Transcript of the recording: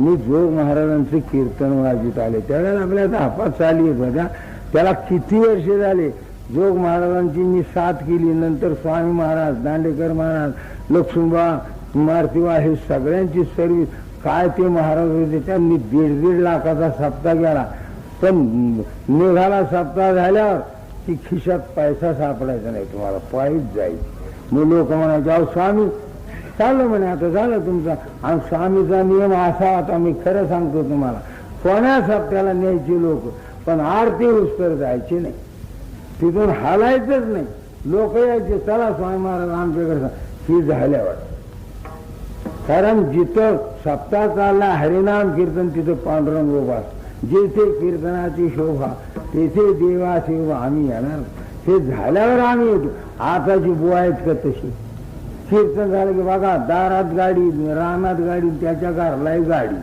मी जोग महाराजांचे कीर्तन वाजित आले त्यावेळेला आपल्या आता हापात चाली येत त्याला किती वर्षे झाले? जोग महाराजांची मी साथ केली नंतर स्वामी महाराज दांडेकर महाराज लक्ष्मीबा मारतीबा हे सगळ्यांची सर्विस काय ते महाराज होते? त्यांनी दीड दीड लाखाचा सप्ताह गेला पण निघाला सप्ताह झाल्यावर की खिशात पैसा सापडायचा नाही तुम्हाला पायीच जाईल. मी लोक म्हणायचे अहो स्वामी चाललं म्हणे आता झालं तुमचा. आणि स्वामीचा नियम असा होता मी खरं सांगतो तुम्हाला. कोण्या त्याला न्यायचे लोक पण आरती उस्तर जायचे नाही. तिथून हालायचंच नाही. लोक यायचे चला स्वामी महाराज आमच्याकडे ही झाल्यावर. कारण जिथं सप्ताह चालला हरिनाम कीर्तन तिथं पांडुरंग उभा असतो. जेथे कीर्तनाची शोभा तेथे देवा शिवा आम्ही येणार हे झाल्यावर आम्ही येतो. आताची बुवा आहेत का तशी? फिरचं झालं की बघा दारात गाडी रानात गाडी त्याच्या घरलाही गाडी.